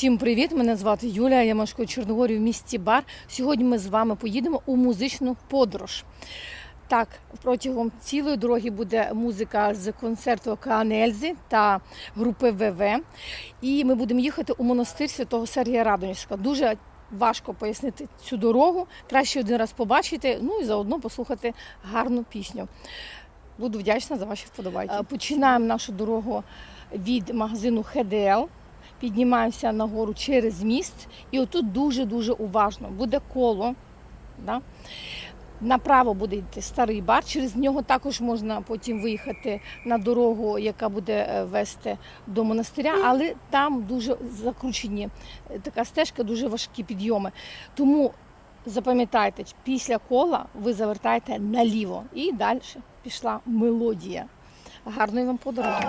Всім привіт! Мене звати Юлія. Я мешкаю в Чорногорі в місті Бар. Сьогодні ми з вами поїдемо у музичну подорож. Так, протягом цілої дороги буде музика з концерту Океан Ельзи та групи ВВ. І ми будемо їхати у монастир святого Сергія Радонежського. Дуже важко пояснити цю дорогу. Краще один раз побачити, ну і заодно послухати гарну пісню. Буду вдячна за ваші вподобайки. Е, Починаємо нашу дорогу від магазину ХДЛ. Піднімаємося нагору через міст, і отут дуже-дуже уважно буде коло. Да? Направо буде йти старий бар, через нього також можна потім виїхати на дорогу, яка буде е, вести до монастиря, але там дуже закручені е, така стежка, дуже важкі підйоми. Тому запам'ятайте, після кола ви завертаєте наліво і далі пішла мелодія. Гарної вам подорожі!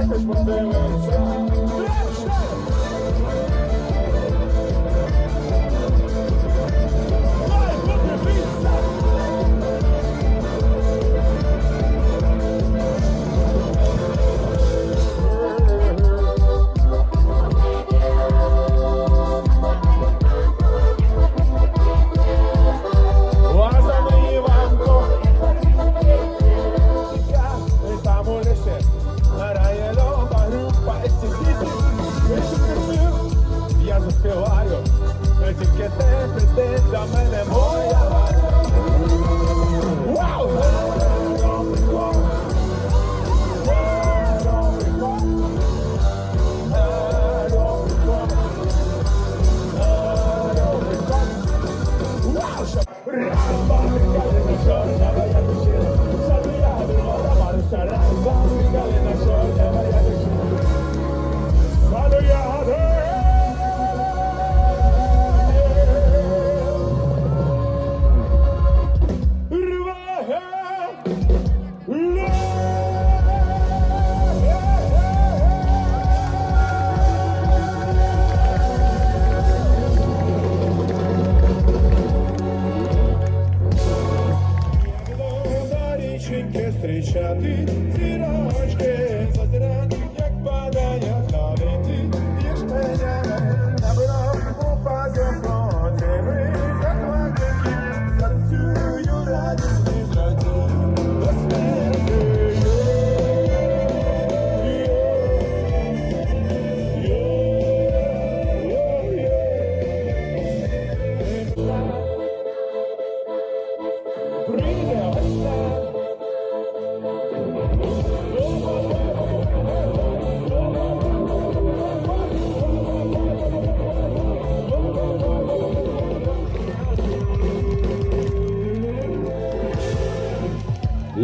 Graças por ter lançado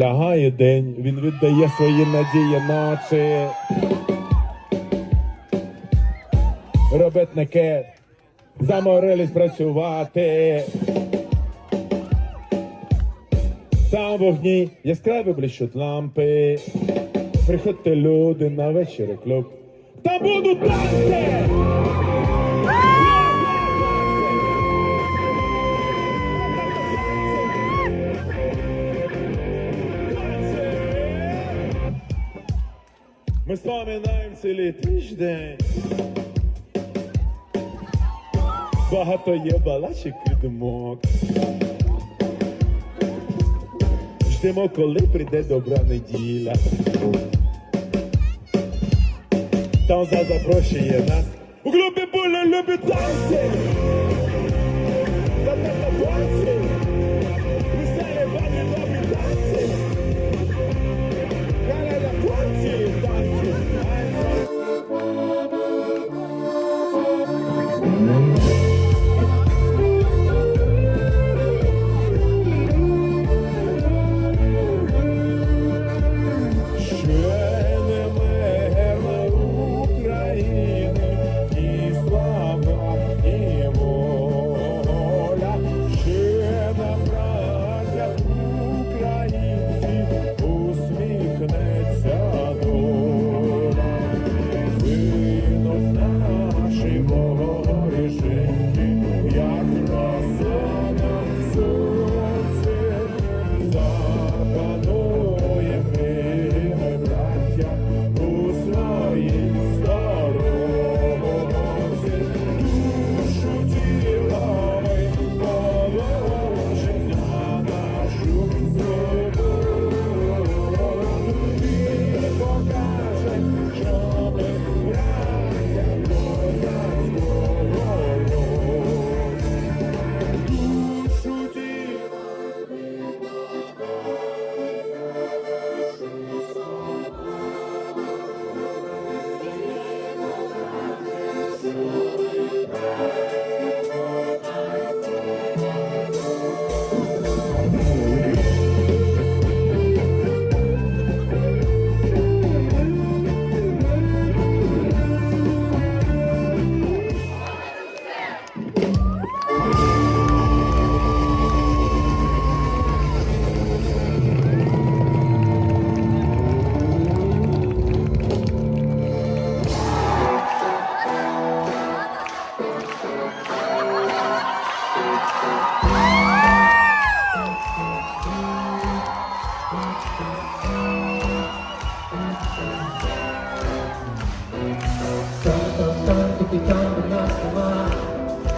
Лягає день, він віддає свої надії ночі. Робітники заморились працювати. Там вогні яскраві блищуть лампи. Приходьте люди на вечір клуб. Та будуть танці! Ми споминаємо цілий тиждень. Багато є балачок і димок. Ждемо, коли прийде добра неділя. Там за запрошує нас. У клубі були любить танці. Та-та-та танці.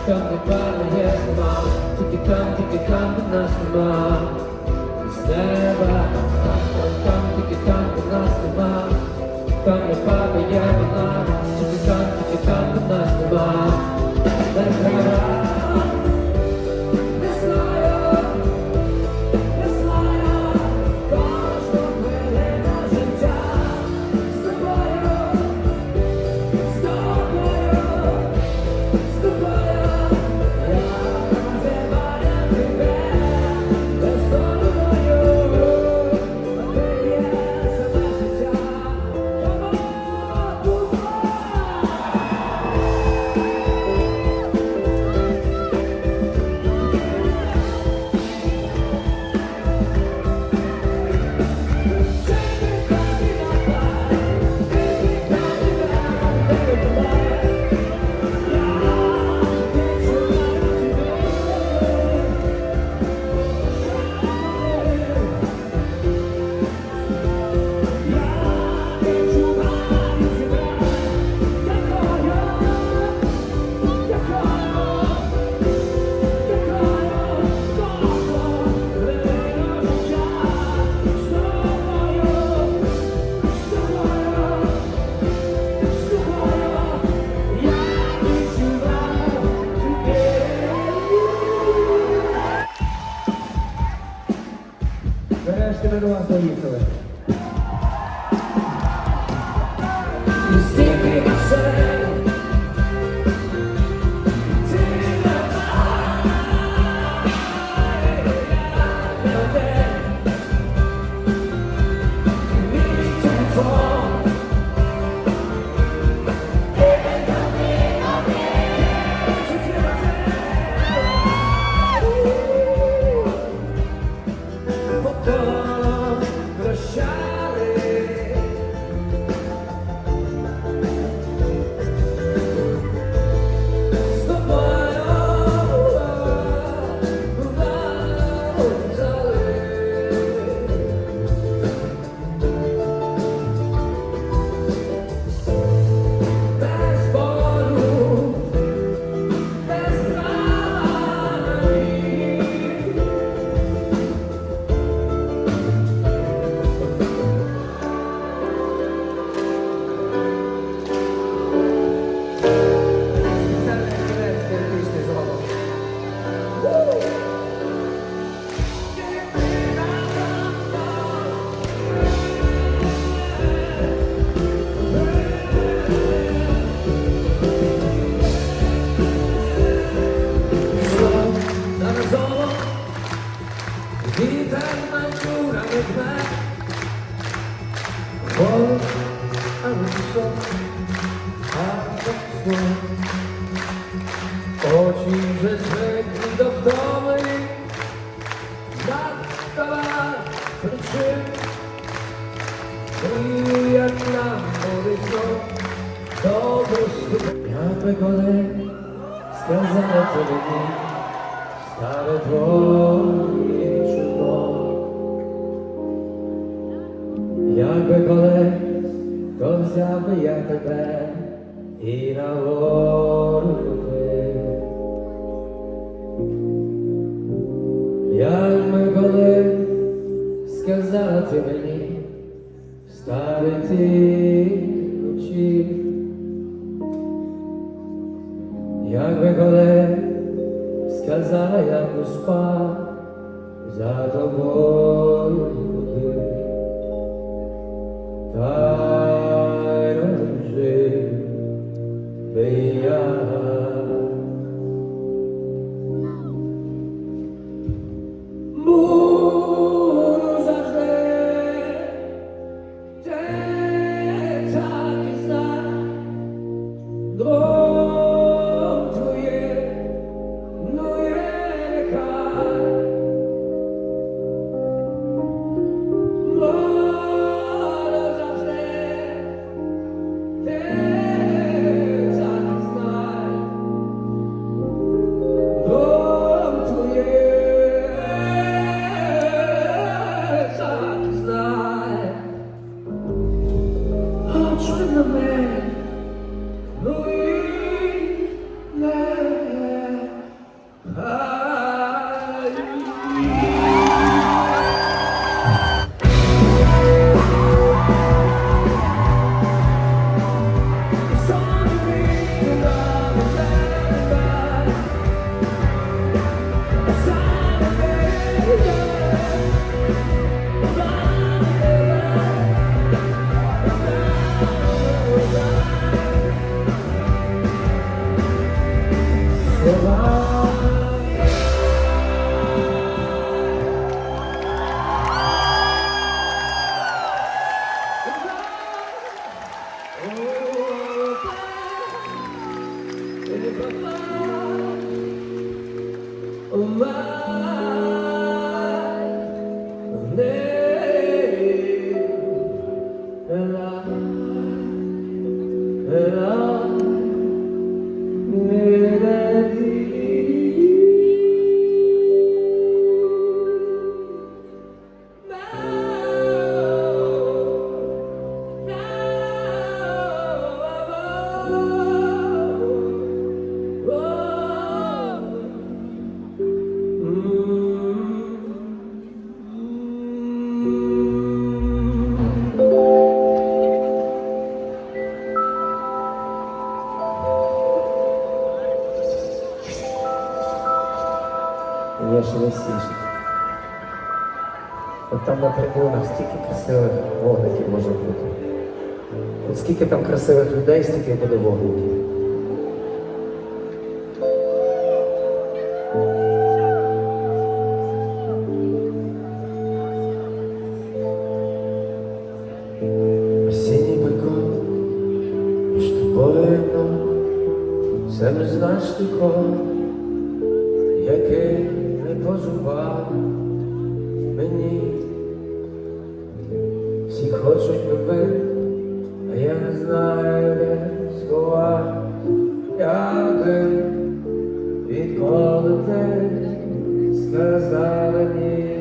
там не є сама, тільки там, тільки там, де нас нема, з неба, там, там, там, тільки там, де нас нема, там не падає вона, тільки там, тільки там, де нас нема, не грає. primero va solito. Vamos! Якби колись, то взяв би я тебе і на гору Як Якби колись сказала ти мені, встави ти як би колись сказала, як успав за тобою. Yeah. Oh, my. трибунах, стільки красивих вогників може бути. От скільки там красивих людей, стільки буде вогників. Це не знаєш нікого. за зелені.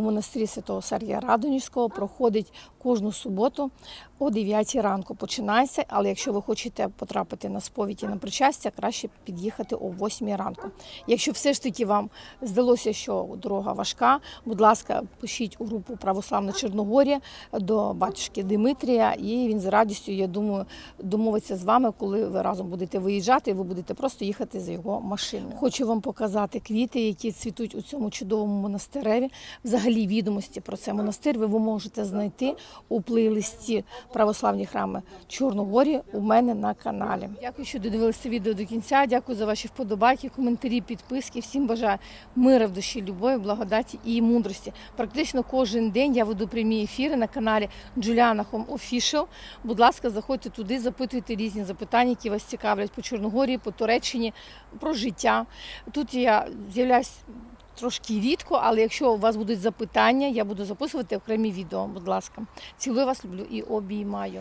Монастирі Святого Сергія Радонівського проходить кожну суботу о 9 ранку. Починається, але якщо ви хочете потрапити на сповідь і на причастя, краще під'їхати о 8 ранку. Якщо все ж таки вам здалося, що дорога важка, будь ласка, пишіть у групу Православна Чорногорія до батюшки Димитрія, і він з радістю, я думаю, домовиться з вами, коли ви разом будете виїжджати, і ви будете просто їхати за його машиною. Хочу вам показати квіти, які цвітуть у цьому чудовому монастиреві. Взагалі відомості про цей монастир ви можете знайти у плейлисті Православні храми Чорногорії у мене на каналі. Дякую, що додивилися відео до кінця. Дякую за ваші вподобайки, коментарі, підписки. Всім бажаю мира в душі, любові, благодаті і мудрості. Практично кожен день я веду прямі ефіри на каналі Juliana Home Official. Будь ласка, заходьте туди, запитуйте різні запитання, які вас цікавлять по Чорногорії, по Туреччині, про життя. Тут я з'являюсь трошки рідко, але якщо у вас будуть запитання, я буду записувати окремі відео. Будь ласка, цілую вас, люблю і обіймаю.